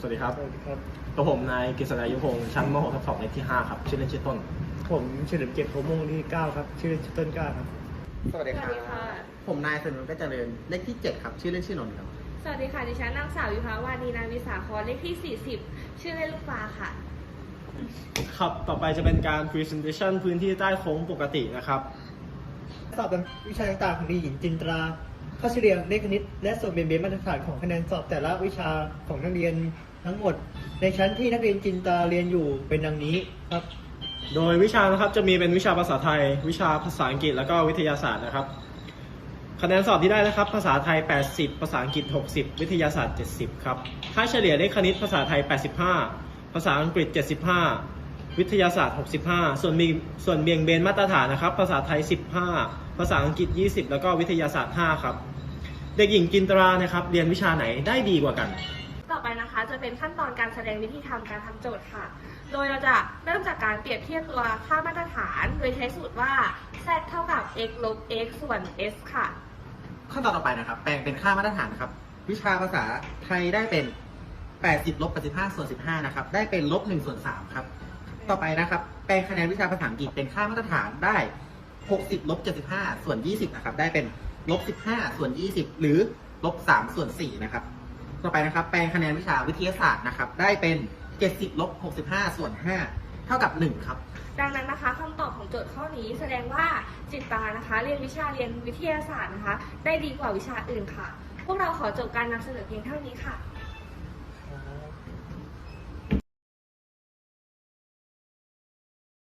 สวัสดีครับสวัสดีครับ ตัวผมนายกฤษณายุพงศ์ชั้นม .6 ทับ2เลขที่ 5 ครับ ชื่อเล่นชื่อต้น ผมเฉลิมเกียรติโพมงที่9ครับ ชื่อชื่อต้นกล้าครับ สวัสดีครัสวัสดีค่ะบผมนายสนุนก็เจริญ เลขที่ 7 ครับ ชื่อเล่นชื่อนนท์ครับ สวัสดีค่ะ ดิฉันนางสาววิภาวานีนามวิสาครเลขที่ 40 ชื่อเล่นลูกฟ้าค่ะ ครับ ต่อไปจะเป็นการ presentation พื้นที่ใต้โค้งปกตินะครับ สอบวิชาต่างๆของดีหญิงจินตรา ค่าเฉลี่ยเลขคณิต และส่วนเบี่ยนเบนมาตรฐานของคะแนนสอบแต่ละวิชาของนักเรียนทั้งหมด ในชั้นที่นักเรียนจินตาเรียนอยู่เป็นดังนี้ครับ โดยวิชานะครับจะมีเป็นวิชาภาษาไทย วิชาภาษาอังกฤษแล้วก็วิทยาศาสตร์นะครับ คะแนนสอบที่ได้นะครับ ภาษาไทย 80 ภาษาอังกฤษ 60 วิทยาศาสตร์ 70 ครับค่าเฉลี่ยเลขคณิตภาษาไทย 85 ภาษาอังกฤษ 75 วิทยาศาสตร์ 65 ส่วนมีส่วนเบี่ยงเบนมาตรฐานนะครับ ภาษาไทย 15 ภาษาอังกฤษ 20 แล้วก็วิทยาศาสตร์ 5 ครับ เด็กหญิงจินตรานะครับ เรียนวิชาไหนได้ดีกว่ากัน ต่อไปนะคะจะเป็นขั้นตอนการแสดงวิธีทำการทำโจทย์ค่ะ โดยเราจะเริ่มจากการเปรียบเทียบตัวค่ามาตรฐาน โดยใช้สูตรว่า z เท่ากับ x ลบ x ส่วน s ค่ะ ขั้นตอนต่อไปนะครับ แปลงเป็นค่ามาตรฐานนะครับ วิชาภาษาไทยได้เป็น 80ลบ85ส่วน15นะครับ ได้เป็นลบ1ส่วน3ครับ ต่อไปนะครับแปลงคะแนนวิชาภาษาอังกฤษเป็นค่ามาตรฐานได้ 60ลบ75 ส่วน 20 นะครับ ได้เป็นลบ15 ส่วน 20 หรือลบ3ส่วน4นะครับ ต่อไปนะครับ แปลงคะแนนวิชาวิทยาศาสตร์นะครับ ได้เป็น 70ลบ65 ส่วน 5 เท่ากับ 1 ครับ ดังนั้นนะคะคำตอบของโจทย์ข้อนี้แสดงว่าจิตตานะคะ เรียนวิชาเรียนวิทยาศาสตร์นะคะ ได้ดีกว่าวิชาอื่นค่ะ พวกเราขอจบการนำเสนอเพียงเท่านี้ค่ะ